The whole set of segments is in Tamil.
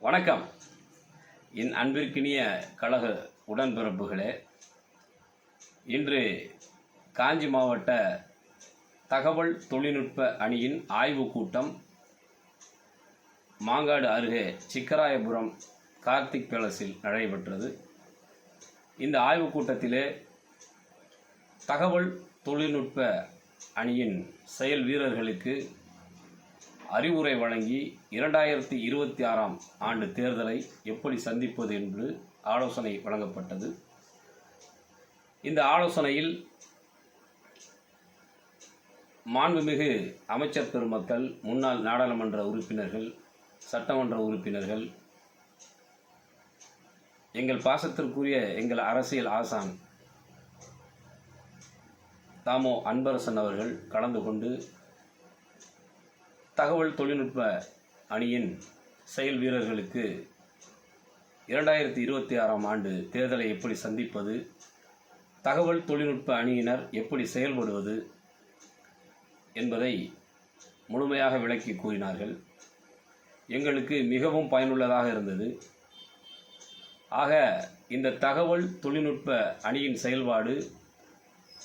வணக்கம். என் அன்பிற்கினிய கழக உடன்பிறப்புகளே இன்று காஞ்சி மாவட்ட தகவல் தொழில்நுட்ப அணியின் ஆய்வுக் கூட்டம் மாங்காடு அருகே சிக்கராயபுரம் கார்த்திக் பேலஸில் நடைபெற்றது. இந்த ஆய்வுக் கூட்டத்திலே தகவல் தொழில்நுட்ப அணியின் செயல் வீரர்களுக்கு அறிவுரை வழங்கி இரண்டாயிரத்தி இருபத்தி ஆறாம் ஆண்டு தேர்தலை எப்படி சந்திப்பது என்று ஆலோசனை வழங்கப்பட்டது. இந்த ஆலோசனையில் மாண்புமிகு அமைச்சர் பெருமக்கள் முன்னாள் நாடாளுமன்ற உறுப்பினர்கள் சட்டமன்ற உறுப்பினர்கள் எங்கள் பாசத்திற்குரிய எங்கள் அரசியல் ஆசான் தாமோ அன்பரசன் அவர்கள் கலந்து கொண்டு தகவல் தொழில்நுட்ப அணியின் செயல் வீரர்களுக்கு இரண்டாயிரத்தி இருபத்தி ஆறாம் ஆண்டு தேர்தலை எப்படி சந்திப்பது தகவல் தொழில்நுட்ப அணியினர் எப்படி செயல்படுவது என்பதை முழுமையாக விளக்கி கூறினார்கள். எங்களுக்கு மிகவும் பயனுள்ளதாக இருந்தது. ஆக இந்த தகவல் தொழில்நுட்ப அணியின் செயல்பாடு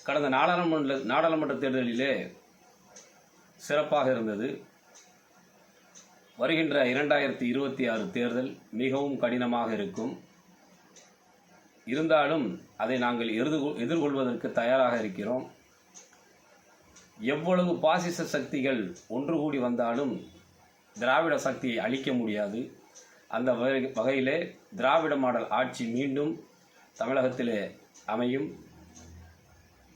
கடந்த நாடாளுமன்ற நாடாளுமன்ற தேர்தலிலே சிறப்பாக இருந்தது. வருகின்ற இரண்டாயிரத்தி இருபத்தி ஆறு தேர்தல் மிகவும் கடினமாக இருக்கும். இருந்தாலும் அதை நாங்கள் எதிர்கொ- எதிர்கொள்வதற்கு தயாராக இருக்கிறோம். எவ்வளவு பாசிச சக்திகள் ஒன்று கூடி வந்தாலும் திராவிட சக்தியை அழிக்க முடியாது. அந்த வகை- வகையிலே திராவிட மாடல் ஆட்சி மீண்டும் தமிழகத்திலே அமையும்.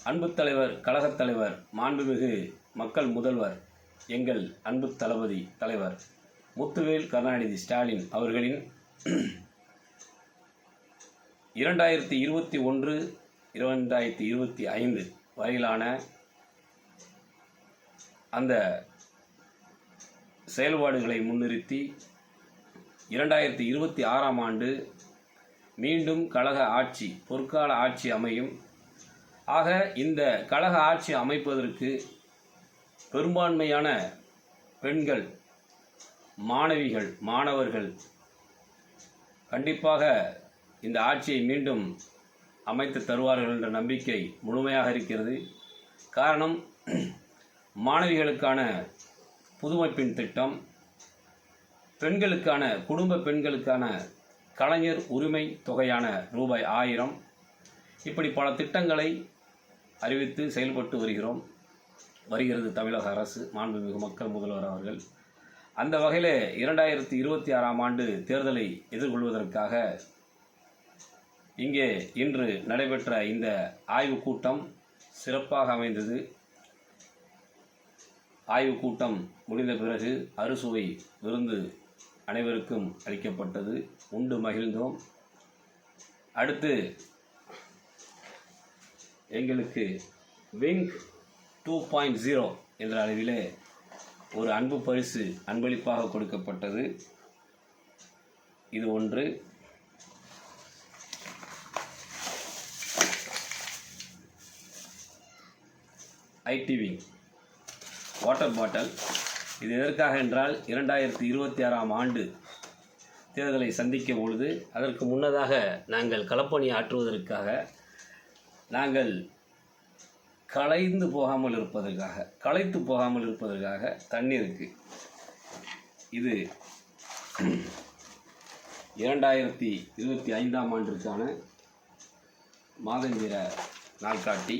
அன்பு தலைவர் கழகத் தலைவர் மாண்புமிகு மக்கள் முதல்வர் எங்கள் அன்பு தளபதி தலைவர். முத்துவேல் கருணாநிதி ஸ்டாலின் அவர்களின் இரண்டாயிரத்தி இருபத்தி ஒன்று இரண்டாயிரத்தி இருபத்தி ஐந்து வரையிலான அந்த செயல்பாடுகளை முன்னிறுத்தி இரண்டாயிரத்தி இருபத்தி ஆறாம் ஆண்டு மீண்டும் கழக ஆட்சி பொற்கால ஆட்சி அமையும். ஆக இந்த கழக ஆட்சி அமைப்பதற்கு பெரும்பான்மையான பெண்கள் மாணவிகள் மாணவர்கள் கண்டிப்பாக இந்த ஆட்சியை மீண்டும் அமைத்து தருவார்கள் என்ற நம்பிக்கை முழுமையாக இருக்கிறது. காரணம் மாணவிகளுக்கான புதுமைப்பின் திட்டம் பெண்களுக்கான குடும்ப பெண்களுக்கான கலைஞர் உரிமை தொகையான ரூபாய் ஆயிரம். இப்படி பல திட்டங்களை அறிவித்து செயல்பட்டு வருகிறோம். வருகிறது தமிழக அரசு மாண்புமிகு மக்கள் முதல்வர் அவர்கள். அந்த வகையில் இரண்டாயிரத்தி இருபத்தி ஆறாம் ஆண்டு தேர்தலை எதிர்கொள்வதற்காக இங்கே இன்று நடைபெற்ற இந்த ஆய்வுக் கூட்டம் சிறப்பாக அமைந்தது. ஆய்வுக் கூட்டம் முடிந்த பிறகு அறுசுவை விருந்து அனைவருக்கும் அளிக்கப்பட்டது. உண்டு மகிழ்ந்தோம். அடுத்து எங்களுக்கு விங் டூ பாயிண்ட் ஜீரோ என்ற அளவிலே ஒரு அன்பு பரிசு அன்பளிப்பாக கொடுக்கப்பட்டது. இது ஒன்று. ஐடிவி. Water bottle. இது எதற்காக என்றால் இரண்டாயிரத்தி இருபத்தி ஆறாம் ஆண்டு தேர்தலை சந்திக்க பொழுது அதற்கு முன்னதாக நாங்கள் களப்பணி ஆற்றுவதற்காக நாங்கள் களைந்து போகாமல் இருப்பதற்காக களைத்து போகாமல் இருப்பதற்காக தண்ணீருக்கு இது இரண்டாயிரத்தி இருபத்தி ஐந்தாம் ஆண்டிற்கான மாதந்திர நாள்காட்டி.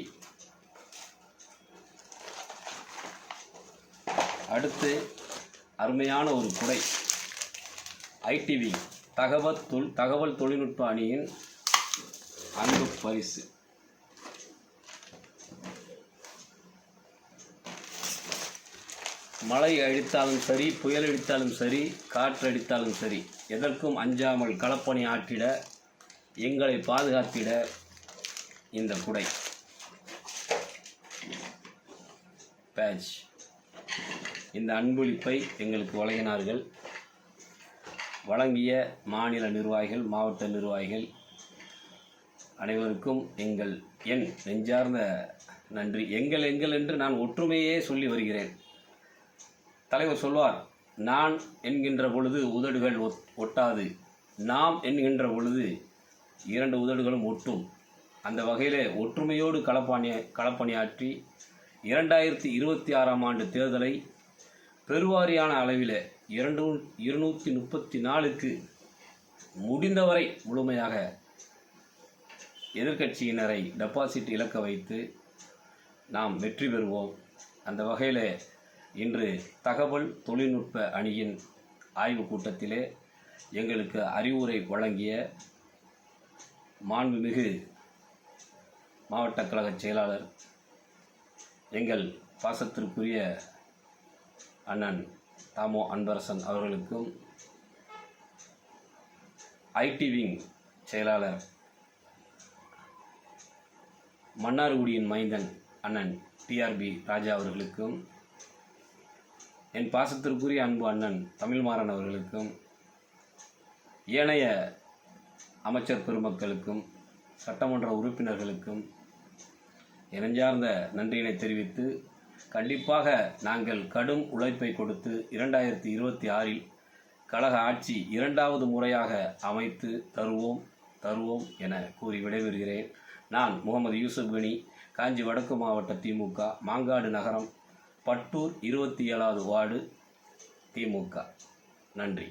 அடுத்து அருமையான ஒரு குறை. ஐடிவி தகவல் தொல் தகவல் தொழில்நுட்ப அணியின் அன்பு பரிசு. மழை அடித்தாலும் சரி புயல் அடித்தாலும் சரி காற்று அடித்தாலும் சரி எதற்கும் அஞ்சாமல் களப்பணி ஆற்றிட எங்களை பாதுகாத்திட இந்த குடை. பேட்ச் இந்த அன்பளிப்பை எங்களுக்கு வழங்கினார்கள். வழங்கிய மாநில நிர்வாகிகள் மாவட்ட நிர்வாகிகள் அனைவருக்கும் எங்கள் என் நெஞ்சார்ந்த நன்றி. எங்கள் எங்கள் என்று நான் ஒற்றுமையே சொல்லி வருகிறேன். தலைவர் சொல்வார் நான் என்கின்ற பொழுது உதடுகள் ஒட் ஒட்டாது. நாம் என்கின்ற பொழுது இரண்டு உதடுகளும் ஒட்டும். அந்த வகையில் ஒற்றுமையோடு களப்பணி களப்பணியாற்றி இரண்டாயிரத்தி இருபத்தி ஆறாம் ஆண்டு தேர்தலை பெருவாரியான அளவில் இரண்டு இருநூற்றி முப்பத்தி நாலுக்கு முடிந்தவரை முழுமையாக எதிர்க்கட்சியினரை டெபாசிட் இழக்க வைத்து நாம் வெற்றி பெறுவோம். அந்த வகையில் இன்று தகவல் தொழில்நுட்ப அணியின் ஆய்வுக் கூட்டத்திலே எங்களுக்கு அறிவுரை வழங்கிய மாண்புமிகு மாவட்ட கழக செயலாளர் எங்கள் பாசத்திற்குரிய அண்ணன் தாமோ அன்பரசன் அவர்களுக்கும் ஐடி விங் செயலாளர் மன்னார்குடியின் மைந்தன் அண்ணன் டிஆர்பி ராஜா அவர்களுக்கும் என் பாசத்திற்குரிய அன்பு அண்ணன் தமிழ்மாறன் அவர்களுக்கும் ஏனைய அமைச்சர் பெருமக்களுக்கும் சட்டமன்ற உறுப்பினர்களுக்கும் இணைஞ்சார்ந்த நன்றியினை தெரிவித்து கண்டிப்பாக நாங்கள் கடும் உழைப்பை கொடுத்து இரண்டாயிரத்தி இருபத்தி ஆறில் கழக ஆட்சி இரண்டாவது முறையாக அமைத்து தருவோம் தருவோம் என கூறி விடைபெறுகிறேன். நான் முகமது யூசுப் கனி காஞ்சி வடக்கு மாவட்ட திமுக மாங்காடு நகரம் பட்டூர் இருபத்தி ஏழாவது வார்டு திமுக நன்றி.